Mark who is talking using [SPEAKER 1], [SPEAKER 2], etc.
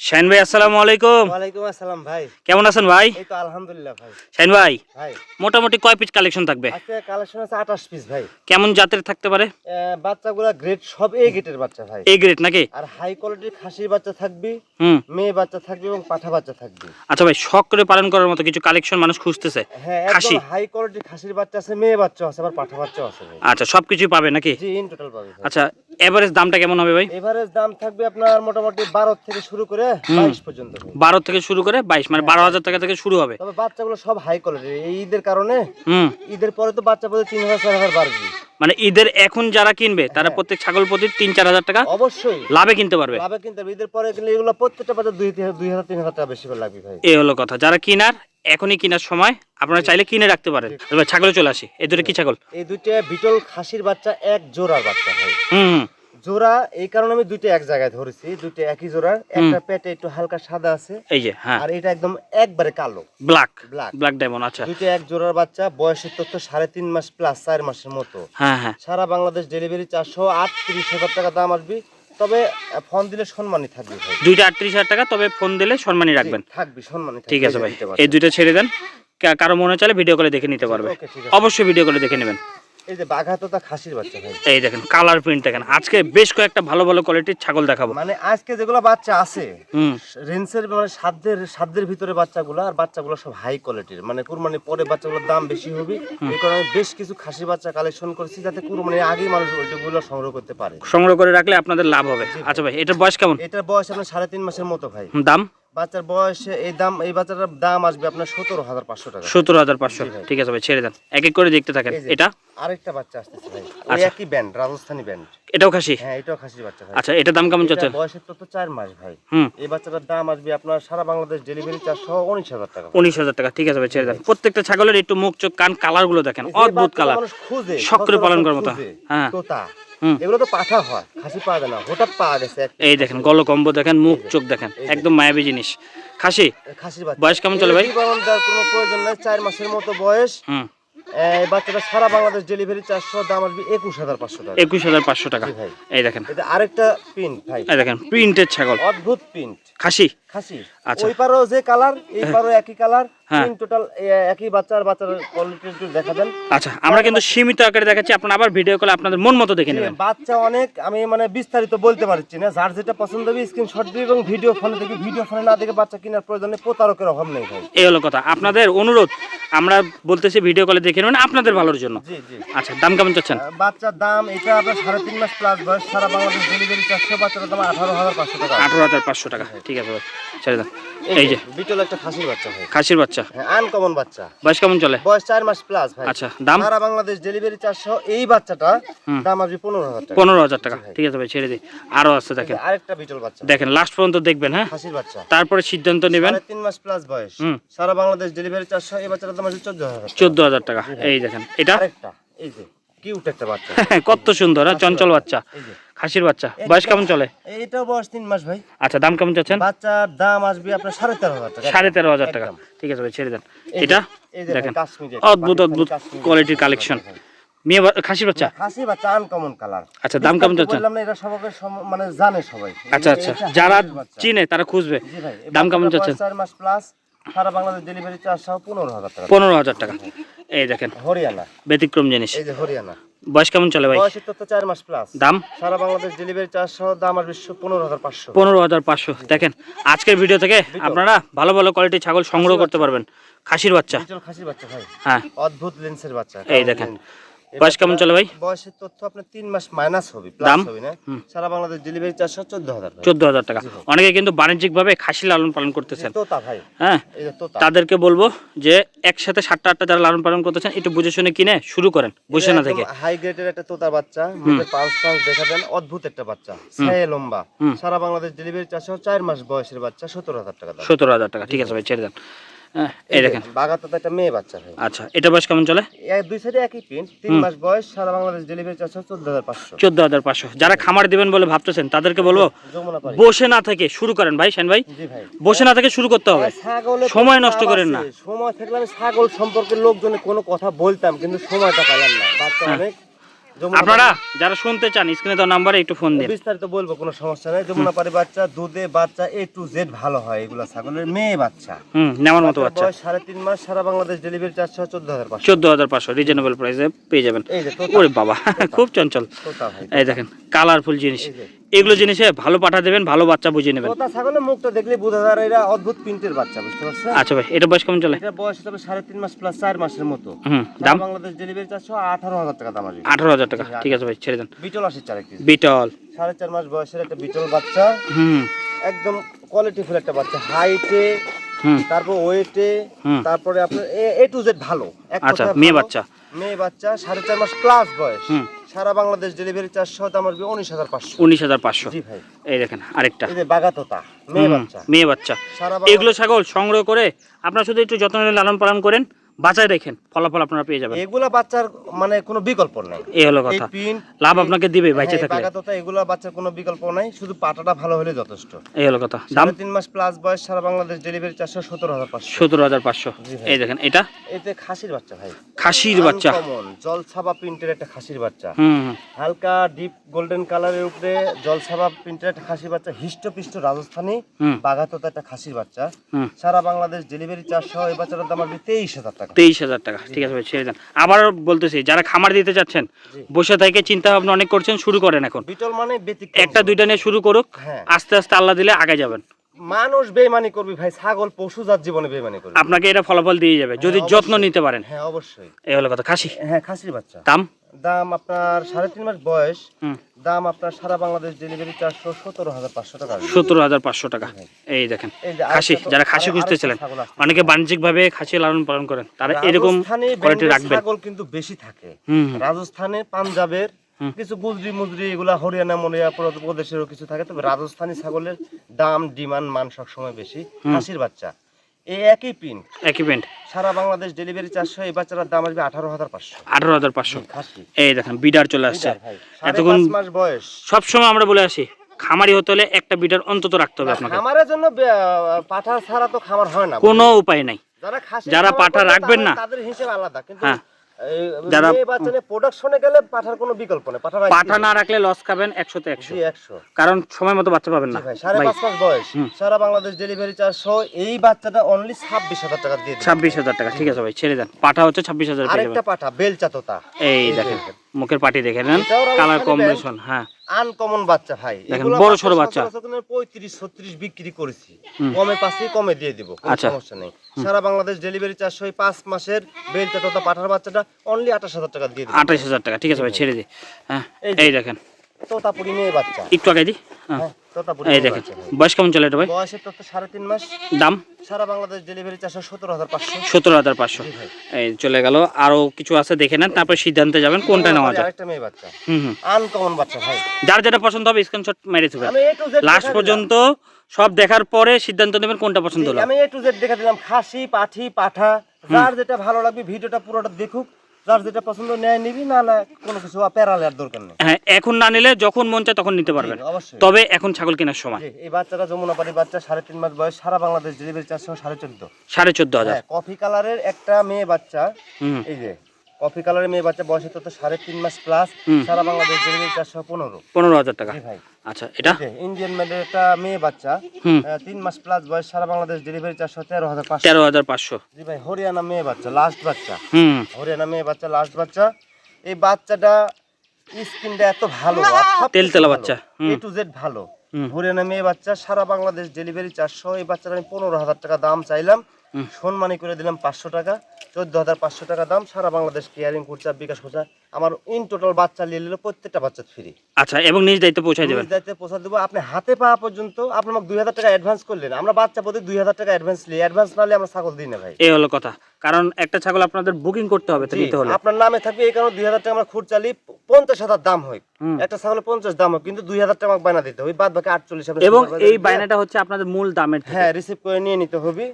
[SPEAKER 1] Shine ভাই আসসালামু আলাইকুম।
[SPEAKER 2] ওয়ালাইকুম আসসালাম ভাই।
[SPEAKER 1] কেমন আছেন ভাই?
[SPEAKER 2] এই তো আলহামদুলিল্লাহ ভাই।
[SPEAKER 1] শাইন ভাই
[SPEAKER 2] ভাই।
[SPEAKER 1] মোটামুটি কয় পিস কালেকশন থাকবে?
[SPEAKER 2] আজকে কালেকশন আছে আঠাশ পিস ভাই।
[SPEAKER 1] কেমন জাতের থাকতে পারে?
[SPEAKER 2] বাচ্চাগুলা গ্রেড সব এ বাচ্চা ভাই।
[SPEAKER 1] এই গ্রেড নাকি?
[SPEAKER 2] আর হাই কোয়ালিটির খাসির বাচ্চা থাকবে
[SPEAKER 1] হুম।
[SPEAKER 2] মেয়ে বাচ্চা থাকবে এবং পাঠা বাচ্চা থাকবে।
[SPEAKER 1] আচ্ছা ভাই শখ করে পালন করার মতো কিছু কালেকশন মানুষ খুঁজতেছে?
[SPEAKER 2] হ্যাঁ
[SPEAKER 1] খাসি?
[SPEAKER 2] হাই কোয়ালিটির খাসির বাচ্চা আছে মেয়ে বাচ্চা আছে আবার পাঠা বাচ্চা আছে
[SPEAKER 1] আচ্ছা সবকিছুই পাবে নাকি?
[SPEAKER 2] জি ইন টোটাল পাবে
[SPEAKER 1] আচ্ছা এভারেজ দামটা কেমন হবে ভাই?
[SPEAKER 2] এভারেজ দাম থাকবে আপনার মোটামুটি বারো থেকে শুরু করে বাইশ পর্যন্ত। ভাই।
[SPEAKER 1] বারো থেকে শুরু করে বাইশ মানে বারো হাজার টাকা থেকে শুরু হবে।
[SPEAKER 2] তবে বাচ্চাগুলো সব হাই কোয়ালিটির এই ঈদের কারণে
[SPEAKER 1] হুম।
[SPEAKER 2] ঈদের পরে তো বাচ্চা পড়ে তিন হাজার চার হাজার বাড়বে।
[SPEAKER 1] মানে ঈদের এখন যারা কিনবে তারা
[SPEAKER 2] হ্যাঁ।
[SPEAKER 1] প্রত্যেক ছাগল প্রতি তিন চার হাজার টাকা
[SPEAKER 2] অবশ্যই।
[SPEAKER 1] লাভে কিনতে পারবে।
[SPEAKER 2] লাভে কিনতে হবে। ঈদের পরে কিনলে এগুলো প্রত্যেকটা বাচ্চা দুই দুই হাজার তিন হাজার টাকা বেশি করে লাগবে ভাই।
[SPEAKER 1] এই হলো কথা। যারা কিনার এখনই কেনার সময়। আপনারা চাইলে কিনে রাখতে পারেন। ছাগলে চলে আসি। এই দুটো কি ছাগল?
[SPEAKER 2] এই দুইটা বিটল খাসির বাচ্চা এক জোড়ার বাচ্চা ভাই।
[SPEAKER 1] হুম
[SPEAKER 2] জোড়া এই কারণে আমি দুইটা এক জায়গায় ধরেছি দুইটা একই জোড়ার। একটা পেটে একটু হালকা সাদা আছে
[SPEAKER 1] এই যে হ্যাঁ।
[SPEAKER 2] আর এটা একদম একবারে কালো।
[SPEAKER 1] Black
[SPEAKER 2] Black.
[SPEAKER 1] ব্ল্যাক ডায়মন্ড আচ্ছা।
[SPEAKER 2] দুইটা এক জোড়ার বাচ্চা বয়সের তথ্য সাড়ে তিন মাস প্লাস চার মাসের মতো।
[SPEAKER 1] হ্যাঁ হ্যাঁ।
[SPEAKER 2] সারা বাংলাদেশ ডেলিভারি চারশো আটত্রিশ হাজার টাকা দাম আসবে। তবে ফোন দিলে সম্মানই থাকবে ভাই।
[SPEAKER 1] দুইটা আটত্রিশ হাজার টাকা তবে ফোন দিলে সম্মানই রাখবেন।
[SPEAKER 2] থাকবে সম্মানই
[SPEAKER 1] ঠিক আছে ভাই। এই দুইটা ছেড়ে দেন। কারও মনে চাইলে ভিডিও করে দেখে নিতে পারবে।
[SPEAKER 2] ঠিক আছে।
[SPEAKER 1] অবশ্যই ভিডিও করে দেখে নেবেন।
[SPEAKER 2] এই যে বাঘাতোতা খাসির বাচ্চা
[SPEAKER 1] এই দেখেন কালার প্রিন্ট দেখেন। আজকে বেশ কয়েকটা ভালো ভালো কোয়ালিটির ছাগল দেখাবো।
[SPEAKER 2] মানে আজকে যেগুলো বাচ্চা আছে
[SPEAKER 1] হুম।
[SPEAKER 2] রেঞ্জের মানে সাধ্যের সাধ্যের ভিতরে বাচ্চাগুলো আর বাচ্চাগুলো সব হাই কোয়ালিটির মানে কুরবানি পরে বাচ্চাগুলোর দাম বেশি হবে। এই কারণে বেশ কিছু খাসি বাচ্চা কালেকশন করেছি যাতে কুরবানির আগেই মানুষ ওইগুলো সংগ্রহ করতে পারে।
[SPEAKER 1] সংগ্রহ করে রাখলে আপনাদের লাভ হবে। আচ্ছা ভাই এটার বয়স কেমন?
[SPEAKER 2] এটার বয়স আপনার সাড়ে তিন মাসের মতো ভাই।
[SPEAKER 1] দাম?
[SPEAKER 2] বাচ্চার বয়স এই দাম এই বাচ্চাটার দাম আসবে আপনার সতেরো হাজার পাঁচশো টাকা।
[SPEAKER 1] সতেরো হাজার পাঁচশো। ঠিক আছে ভাই ছেড়ে দেন। এক এক করে দেখতে থাকেন। এটা?
[SPEAKER 2] আরেকটা বাচ্চা আসতেছে ভাই। ওই
[SPEAKER 1] আচ্ছা।
[SPEAKER 2] একই ব্যান্ড রাজস্থানী ব্যান্ড
[SPEAKER 1] এটাও খাসি?
[SPEAKER 2] হ্যাঁ এটাও খাসির বাচ্চা ভাই।
[SPEAKER 1] আচ্ছা এটার দাম কেমন চাচ্ছে
[SPEAKER 2] বয়সের তো তো চার মাস ভাই।
[SPEAKER 1] হুম।
[SPEAKER 2] এই বাচ্চাটার দাম আসবে আপনার সারা বাংলাদেশ ডেলিভারি চার্জ সহ উনিশ হাজার টাকা
[SPEAKER 1] উনিশ হাজার টাকা। ঠিক আছে ভাই ছেড়ে দেন। প্রত্যেকটা ছাগলের একটু মুখ চোখ কান কালারগুলো দেখেন। অদ্ভুত কালার শখ করে পালন করার মতো। হ্যাঁ।
[SPEAKER 2] এগুলো তো পাঠা হয় খাসি পাওয়া যায় না হঠাৎ পাওয়া গেছে
[SPEAKER 1] এই দেখেন গল কম্ব দেখেন মুখ চোখ দেখেন একদম মায়াবী জিনিস। খাসি
[SPEAKER 2] খাসির
[SPEAKER 1] বয়স কেমন চলে ভাই?
[SPEAKER 2] দেওয়ার কোনো প্রয়োজন নাই চার মাসের মতো বয়স।
[SPEAKER 1] হুম।
[SPEAKER 2] এই বাচ্চাটা সারা বাংলাদেশ ডেলিভারি চারশো দাম আসবে একুশ হাজার পাঁচশো টাকা।
[SPEAKER 1] একুশ হাজার পাঁচশো টাকা। এই দেখেন।
[SPEAKER 2] এটা আরেকটা প্রিন্ট ভাই।
[SPEAKER 1] এই দেখেন প্রিন্টের ছাগল।
[SPEAKER 2] অদ্ভুত প্রিন্ট।
[SPEAKER 1] খাসি?
[SPEAKER 2] খাসি।
[SPEAKER 1] আচ্ছা।
[SPEAKER 2] ওই পারও যে কালার এই পারও একই কালার।
[SPEAKER 1] হ্যাঁ।
[SPEAKER 2] টোটাল একই বাচ্চার বাচ্চার কোয়ালিটি একটু দেখা দেন
[SPEAKER 1] আচ্ছা আমরা কিন্তু সীমিত আকারে দেখাচ্ছি আপনারা আবার ভিডিও কলে আপনাদের মন মতো দেখে নেবেন।
[SPEAKER 2] বাচ্চা অনেক আমি মানে বিস্তারিত বলতে পারছি না। যার যেটা পছন্দ হবে স্ক্রিনশট দিই এবং ভিডিও ফোনে দেখি ভিডিও ফোনে না দেখে বাচ্চা কেনার প্রয়োজনে প্রতারকের অভাব নেই ভাই।
[SPEAKER 1] এই হলো কথা। আপনাদের অনুরোধ আমরা বলতেছি ভিডিও কলে দেখে নেবেন আপনাদের ভালোর জন্য।
[SPEAKER 2] জি জি।
[SPEAKER 1] আচ্ছা দাম কেমন চাচ্ছেন?
[SPEAKER 2] বাচ্চার দাম এটা আপনার সাড়ে তিন মাস প্লাস বয়স সারা বাংলাদেশ ডেলিভারি চারশো বাচ্চার দাম আঠারো হাজার পাঁচশো টাকা।
[SPEAKER 1] আঠারো হাজার পাঁচশো টাকা। ঠিক আছে ভাই ছেড়ে দেন। এই যে
[SPEAKER 2] বিটল একটা খাসির বাচ্চা ভাই।
[SPEAKER 1] খাসির বাচ্চা।
[SPEAKER 2] হ্যাঁ আনকমন বাচ্চা।
[SPEAKER 1] বয়স কেমন চলে?
[SPEAKER 2] বয়স চার মাস প্লাস ভাই।
[SPEAKER 1] আচ্ছা দাম?
[SPEAKER 2] সারা বাংলাদেশ ডেলিভারি চার্জ এই বাচ্চাটা দাম আসবে পনেরো হাজার টাকা।
[SPEAKER 1] পনেরো হাজার টাকা। ঠিক আছে ভাই ছেড়ে দিই। আরও আছে দেখেন।
[SPEAKER 2] আরেকটা বিটল বাচ্চা।
[SPEAKER 1] দেখেন লাস্ট পর্যন্ত দেখবেন হ্যাঁ?
[SPEAKER 2] হাসির বাচ্চা।
[SPEAKER 1] তারপরে সিদ্ধান্ত নেবেন।
[SPEAKER 2] তিন মাস প্লাস বয়স। সারা বাংলাদেশ ডেলিভারি চারশো এই বাচ্চাটা দাম আসবে চোদ্দ হাজার
[SPEAKER 1] চোদ্দ হাজার টাকা। এই দেখেন এটা?
[SPEAKER 2] আরেকটা এই যে। কিউট একটা বাচ্চা
[SPEAKER 1] কত সুন্দর হ্যাঁ চঞ্চল বাচ্চা খাসির বাচ্চা। বয়স কেমন চলে?
[SPEAKER 2] এইটাও বয়স তিন মাস ভাই।
[SPEAKER 1] আচ্ছা দাম কেমন চাচ্ছেন?
[SPEAKER 2] বাচ্চার দাম আসবে আপনার সাড়ে তেরো হাজার টাকা।
[SPEAKER 1] সাড়ে তেরো হাজার টাকা। ঠিক আছে ভাই ছেড়ে দেন। এটা দেখেন অদ্ভুত অদ্ভুত কোয়ালিটির কালেকশন মেয়ে খাসির বাচ্চা?
[SPEAKER 2] খাসি বাচ্চা আনকমন কালার
[SPEAKER 1] আচ্ছা দাম কেমন চাচ্ছেন?
[SPEAKER 2] বললাম না এটা সবাই মানে জানে সবাই।
[SPEAKER 1] আচ্ছা আচ্ছা যারা চিনে তারা খুঁজবে। দাম কেমন চাচ্ছেন?
[SPEAKER 2] চার মাস প্লাস সারা বাংলাদেশ ডেলিভারি চার্জ সহ পনেরো হাজার টাকা।
[SPEAKER 1] পনেরো হাজার টাকা। এই দেখেন।
[SPEAKER 2] হরিয়ানা।
[SPEAKER 1] ব্যতিক্রম জিনিস।
[SPEAKER 2] এই যে হরিয়ানা।
[SPEAKER 1] বয়স কেমন চলে ভাই?
[SPEAKER 2] তো চার মাস প্লাস
[SPEAKER 1] দাম?
[SPEAKER 2] সারা বাংলাদেশ ডেলিভারি চার্জ সহ দাম আর বিশ্ব পনেরো হাজার পাঁচশো।
[SPEAKER 1] পনেরো হাজার পাঁচশো। দেখেন আজকের ভিডিও থেকে আপনারা ভালো ভালো কোয়ালিটি ছাগল সংগ্রহ করতে পারবেন। খাসির বাচ্চা।
[SPEAKER 2] খাসির বাচ্চা ভাই।
[SPEAKER 1] হ্যাঁ।
[SPEAKER 2] অদ্ভুত লেন্সের বাচ্চা।
[SPEAKER 1] এই দেখেন। বয়স কেমন চলে ভাই?
[SPEAKER 2] বয়সের তথ্য আপনার তিন মাস মাইনাস হবে
[SPEAKER 1] দাম?
[SPEAKER 2] হবে না। সারা বাংলাদেশ ডেলিভারি চার্জ চোদ্দ হাজার
[SPEAKER 1] চোদ্দ হাজার টাকা। অনেকে কিন্তু বাণিজ্যিক ভাবে খাসি লালন পালন করতেছেন।
[SPEAKER 2] তোতা ভাই।
[SPEAKER 1] হ্যাঁ?
[SPEAKER 2] তোতা।
[SPEAKER 1] তাদেরকে বলব যে একসাথে সাতটা আটটা যারা লালন পালন করতেছেন একটু বুঝে শুনে কিনে শুরু করেন বসে না থেকে।
[SPEAKER 2] হাই গ্রেডের একটা তোতার বাচ্চা পাঁচ পাঁচ দেখা দেন অদ্ভুত একটা বাচ্চা ছায়ে লম্বা। সারা বাংলাদেশ ডেলিভারি চার্জ চার মাস বয়সের বাচ্চা সতেরো হাজার টাকা
[SPEAKER 1] সতেরো হাজার টাকা ঠিক আছে ভাই ছেড়ে দেন। এই দেখেন।
[SPEAKER 2] বাগাতোতা একটা মেয়ে বাচ্চা ভাই।
[SPEAKER 1] আচ্ছা এটা বয়স কেমন চলে?
[SPEAKER 2] দুই সাইডে একই প্রিন্ট তিন মাস বয়স সারা বাংলাদেশ ডেলিভারি চার্জ চোদ্দ হাজার পাঁচশো।
[SPEAKER 1] চোদ্দ হাজার পাঁচশো। যারা খামার দিবেন বলে ভাবতেছেন তাদেরকে বলব বসে না থেকে শুরু করেন ভাই সেন ভাই। বসে না থেকে শুরু করতে হবে। সময় নষ্ট করেন না।
[SPEAKER 2] সময় থাকলে আমি ছাগল সম্পর্কে লোকজনে কোনো কথা বলতাম কিন্তু সময়টা পেলাম না। বাচ্চা
[SPEAKER 1] হ্যাঁ।
[SPEAKER 2] অনেক। যমুনা
[SPEAKER 1] আপনারা যারা শুনতে চান স্ক্রিনে তো নাম্বারে একটু ফোন দিন।
[SPEAKER 2] বিস্তারিত বলব কোনো সমস্যা নাই। যমুনা পারি বাচ্চা দুধে বাচ্চা এ টু জেড ভালো হয় এগুলা ছাগলের মেয়ে বাচ্চা।
[SPEAKER 1] হুম নেওয়ার মতো বাচ্চা।
[SPEAKER 2] সাড়ে তিন মাস সারা বাংলাদেশ ডেলিভারি চার্জ হয় চোদ্দ হাজার পাঁচশো।
[SPEAKER 1] চোদ্দ হাজার পাঁচশো রিজনেবল প্রাইসে পেয়ে যাবেন। ওরে বাবা খুব চঞ্চল। এই দেখেন কালারফুল জিনিস। এগুলো জিনিসে ভালো পাঠা দেবেন ভালো বাচ্চা বুঝিয়ে নেবেন।
[SPEAKER 2] তোতা ছাগলের মুখটা দেখলে বোঝা যায় এরা অদ্ভুত প্রিন্টের বাচ্চা বুঝতে পারছেন?
[SPEAKER 1] আচ্ছা ভাই এটা বয়স কেমন চলে?
[SPEAKER 2] এটা বয়স হিসাবে সাড়ে তিন মাস প্লাস চার মাসের মতো।
[SPEAKER 1] হুম দাম?
[SPEAKER 2] বাংলাদেশ ডেলিভারি চারশো আঠারো হাজার টাকা দাম আসবে।
[SPEAKER 1] আঠারো হাজার টাকা ঠিক আছে ভাই ছেড়ে দেন।
[SPEAKER 2] বিটল আসে চার একটি
[SPEAKER 1] বিটল।
[SPEAKER 2] সাড়ে চার মাস বয়সের একটা বিটল বাচ্চা।
[SPEAKER 1] হুম।
[SPEAKER 2] একদম কোয়ালিটি ফুল একটা বাচ্চা। হাইটে তারপর ওয়েটে তারপরে আপনার এ টু জেড ভালো।
[SPEAKER 1] আচ্ছা, মেয়ে বাচ্চা।
[SPEAKER 2] মেয়ে বাচ্চা সাড়ে চার মাস প্লাস বয়স।
[SPEAKER 1] হুম।
[SPEAKER 2] সারা বাংলাদেশ ডেলিভারি চার্জ সহ দাম আসবে উনিশ হাজার পাঁচশো।
[SPEAKER 1] উনিশ হাজার পাঁচশো।
[SPEAKER 2] জি ভাই।
[SPEAKER 1] এই দেখেন আরেকটা।
[SPEAKER 2] এই যে বাগাতোতা মেয়ে বাচ্চা।
[SPEAKER 1] মেয়ে বাচ্চা। এগুলো ছাগল সংগ্রহ করে আপনারা শুধু একটু যত্ন লালন পালন করেন। বাঁচায় রেখেন ফলাফল আপনারা পেয়ে যাবেন।
[SPEAKER 2] এগুলা বাচ্চার মানে কোনো বিকল্প নাই।
[SPEAKER 1] এই হলো কথা। লাভ আপনাকে দিবে বাইচে
[SPEAKER 2] হ্যাঁ,
[SPEAKER 1] থাকলে।
[SPEAKER 2] বাগাতোতা এগুলা বাচ্চার কোনো বিকল্প নাই শুধু পাটাটা ভালো হলে যথেষ্ট।
[SPEAKER 1] এই হলো কথা। দাম?
[SPEAKER 2] তিন মাস প্লাস বয়স সারা বাংলাদেশ ডেলিভারি চারশো সতেরো হাজার পাঁচশো।
[SPEAKER 1] সতেরো হাজার পাঁচশো।
[SPEAKER 2] জি ভাই।
[SPEAKER 1] এই দেখেন এটা?
[SPEAKER 2] এতে খাসির বাচ্চা ভাই।
[SPEAKER 1] খাসির বাচ্চা।
[SPEAKER 2] কমন জলছাবা প্রিন্টের একটা খাসির বাচ্চা। হালকা ডিপ গোল্ডেন কালারের উপরে জলছাবা প্রিন্টের একটা খাসির বাচ্চা। হিষ্টপিষ্ট রাজস্থানী বাঘাতোতা একটা খাসির বাচ্চা। সারা বাংলাদেশ ডেলিভারি চার্জ সহ এই বাচ্চাটার দাম আসবে তেইশ হাজার টাকা।
[SPEAKER 1] তেইশ হাজার টাকা। ঠিক আছে ভাই ছেড়ে দেন আবার বলতেছি যারা খামার দিতে চাচ্ছেন বসে থেকে চিন্তা ভাবনা অনেক করছেন শুরু করেন এখন।
[SPEAKER 2] বিটল মানে
[SPEAKER 1] একটা দুইটা নিয়ে শুরু করুক
[SPEAKER 2] হ্যাঁ।
[SPEAKER 1] আস্তে আস্তে আল্লাহ দিলে আগে যাবেন।
[SPEAKER 2] মানুষ বেমানি করবি ভাই ছাগল পশু জাত জীবনে বেমানি করবে।
[SPEAKER 1] আপনাকে এটা ফলাফল দিয়ে যাবে যদি
[SPEAKER 2] হ্যাঁ,
[SPEAKER 1] যত্ন নিতে পারেন।
[SPEAKER 2] হ্যাঁ অবশ্যই।
[SPEAKER 1] এই হলো কথা। খাসি?
[SPEAKER 2] হ্যাঁ খাসির বাচ্চা।
[SPEAKER 1] দাম?
[SPEAKER 2] দাম আপনার সাড়ে তিন মাস বয়স। দাম আপনার সারা বাংলাদেশ ডেলিভারি চারশো সতেরো হাজার পাঁচশো টাকা।
[SPEAKER 1] সতেরো হাজার পাঁচশো টাকা। এই দেখেন খাসি যারা খাসি খুঁজতেছিলেন
[SPEAKER 2] ছাগল আসছে।
[SPEAKER 1] অনেকে বাণিজ্যিক ভাবে খাসি লালন পালন করেন তারা এরকম কোয়ালিটি রাখবেন
[SPEAKER 2] ছাগল কিন্তু বেশি থাকে। রাজস্থানে পাঞ্জাবের কিছু গুজরি মুজরি এগুলা হরিয়ানা মরিয়া প্রদেশেরও কিছু থাকে তবে রাজস্থানী ছাগলের দাম ডিমান্ড মান সবসময় বেশি। খাসির বাচ্চা। এই একই
[SPEAKER 1] একই
[SPEAKER 2] সারা বাংলাদেশ ডেলিভারি চারশো এই বাচ্চার দাম আসবে আঠারো হাজার পাঁচশো।
[SPEAKER 1] আঠারো হাজার পাঁচশো। এই দেখেন বিডার চলে আসছে। এতক্ষণ-
[SPEAKER 2] মাস বয়স।
[SPEAKER 1] সবসময় আমরা বলে আসি খামারি হতে হলে একটা বিডার অন্তত রাখতে হবে আপনাকে।
[SPEAKER 2] খামারের জন্য পাঠা ছাড়া তো খামার হয় না।
[SPEAKER 1] কোনো উপায় নাই।
[SPEAKER 2] যারা
[SPEAKER 1] পাঠা রাখবেন না।
[SPEAKER 2] তাদের হিসেবে আলাদা। কিন্তু
[SPEAKER 1] হ্যাঁ। যারা-
[SPEAKER 2] প্রোডাকশনে গেলে পাঠার কোনো বিকল্প নেই পাঠা
[SPEAKER 1] না রাখলে লস খাবেন একশোতে একশো।
[SPEAKER 2] একশো।
[SPEAKER 1] কারণ সময় মতো বাচ্চা পাবেন না।
[SPEAKER 2] ভাই সাড়ে পাঁচ মাস বয়স। সারা বাংলাদেশ ডেলিভারি চার্জ সহ এই বাচ্চাটা অনলি ছাব্বিশ হাজার টাকা দিয়ে
[SPEAKER 1] ছাব্বিশ হাজার টাকা ঠিক আছে ভাই ছেড়ে দেন। পাঠা হচ্ছে ছাব্বিশ হাজার
[SPEAKER 2] আরেকটা পাঠা বেলচা তোতা
[SPEAKER 1] এই দেখেন। মুখের পাটি দেখে নেন কালার কম্বিনেশন হ্যাঁ।
[SPEAKER 2] আনকমন বাচ্চা ভাই। এগুলো
[SPEAKER 1] বড় সড়ো বাচ্চা।
[SPEAKER 2] পঁয়ত্রিশ ছত্রিশ বিক্রি করেছি। কমে পাশে কমে দিয়ে দিব কোনো
[SPEAKER 1] আচ্ছা।
[SPEAKER 2] সমস্যা নেই। সারা বাংলাদেশ ডেলিভারি চার্জ সহ এই পাঁচ মাসের বেলটা তথা পাঠার বাচ্চাটা অনলি আঠাশ হাজার টাকা দিয়ে দিব
[SPEAKER 1] আঠাশ হাজার টাকা ঠিক আছে ভাই ছেড়ে দিই হ্যাঁ
[SPEAKER 2] এই
[SPEAKER 1] দেখেন।
[SPEAKER 2] তো তোতাপুরি মেয়ে বাচ্চা।
[SPEAKER 1] একটু আগে দিই হ্যাঁ।
[SPEAKER 2] হ্যাঁ।
[SPEAKER 1] এই দেখেন বয়স কেমন চলে এটা ভাই?
[SPEAKER 2] বয়সের তো সাড়ে তিন মাস।
[SPEAKER 1] দাম?
[SPEAKER 2] সারা বাংলাদেশ ডেলিভারি চারশো সতেরো হাজার পাঁচশো।
[SPEAKER 1] সতেরো হাজার পাঁচশো। এই চলে গেল। আরও কিছু আছে দেখে নেন তারপর সিদ্ধান্তে যাবেন কোনটা নেওয়া যায়।
[SPEAKER 2] আরেকটা মেয়ে বাচ্চা।
[SPEAKER 1] হুম হুম।
[SPEAKER 2] আনকমন বাচ্চা ভাই।
[SPEAKER 1] যার যেটা পছন্দ হবে স্ক্রিনশট মেরে দেবেন। লাস্ট পর্যন্ত সব দেখার পরে সিদ্ধান্ত নেবেন কোনটা পছন্দ হলো।
[SPEAKER 2] আমি এ টু জেড দেখে দিলাম। খাসি পাঠি পাঠা যার যেটা ভালো লাগবে ভিডিওটা পুরোটা দেখুক। যার যেটা পছন্দ নেয় নিবি না না কোনো কিছু প্যারালে আর দরকার নেই।
[SPEAKER 1] হ্যাঁ এখন না নিলে যখন মন চায় তখন নিতে পারবেন।
[SPEAKER 2] অবশ্যই।
[SPEAKER 1] তবে এখন ছাগল কেনার সময়।
[SPEAKER 2] এই বাচ্চাটা যমুনাপাড়ি বাচ্চা সাড়ে তিন মাস বয়স সারা বাংলাদেশ ডেলিভারি চার্জ সাড়ে চোদ্দ।
[SPEAKER 1] সাড়ে চোদ্দ হাজার।
[SPEAKER 2] হ্যাঁ কফি কালারের একটা মেয়ে বাচ্চা এই যে কফি কালারের মেয়ে বাচ্চা বয়সে তো সাড়ে তিন মাস প্লাস সারা বাংলাদেশ ডেলিভারি চারশো পনেরো।
[SPEAKER 1] পনেরো হাজার টাকা।
[SPEAKER 2] জি ভাই।
[SPEAKER 1] আচ্ছা এটা?
[SPEAKER 2] ইন্ডিয়ান মেডের একটা মেয়ে বাচ্চা তিন মাস প্লাস বয়স সারা বাংলাদেশ ডেলিভারি চারশো তেরো হাজার পাঁচশো।
[SPEAKER 1] তেরো হাজার পাঁচশো।
[SPEAKER 2] জি ভাই হরিয়ানা মেয়ে বাচ্চা লাস্ট বাচ্চা।
[SPEAKER 1] হুম।
[SPEAKER 2] হরিয়ানা মেয়ে বাচ্চা লাস্ট বাচ্চা। এই বাচ্চাটা স্কিনটা এত ভালো সবকিছু
[SPEAKER 1] তেলতেলা বাচ্চা,
[SPEAKER 2] এ টু জেড ভালো। হরিয়ানা মেয়ে বাচ্চা সারা বাংলাদেশ ডেলিভারি চারশো। এই বাচ্চাটা আমি পনেরো হাজার টাকা দাম চাইলাম। সম্মানী করে দিলাম পাঁচশো টাকা। চোদ্দ হাজার পাঁচশো টাকা দাম সারা বাংলাদেশ কেয়ারিং খরচা বিকাশ খরচা আমার ইন টোটাল বাচ্চা নিয়ে নিল প্রত্যেকটা বাচ্চা ফ্রি
[SPEAKER 1] আচ্ছা এবং নিজ দায়িত্ব পৌঁছায় দেবেন?
[SPEAKER 2] নিজ দায়িত্বে পৌঁছা দেবো। আপনি হাতে পাওয়া পর্যন্ত আপনি আমাকে দুই হাজার টাকা অ্যাডভান্স করলেন। আমরা বাচ্চা প্রতি দুই হাজার টাকা অ্যাডভান্স নিই। অ্যাডভান্স না নিলে আমরা ছাগল দিই না ভাই।
[SPEAKER 1] এই হলো কথা। কারণ একটা ছাগল আপনাদের বুকিং করতে হবে তো নিতে হলে।
[SPEAKER 2] আপনার নামে থাকবে এই কারণে দুই হাজার টাকা আমরা খুঁট চালি পঞ্চাশ হাজার দাম হয়। একটা ছাগলের পঞ্চাশ দাম হয় কিন্তু দুই হাজার টাকা আমাকে বায়না দিতে হবে। বাদ বাকি আটচল্লিশ
[SPEAKER 1] এবং এই বায়নাটা হচ্ছে আপনাদের মূল দামের
[SPEAKER 2] হ্যাঁ রিসিভ করে নিয়ে নিতে হবে।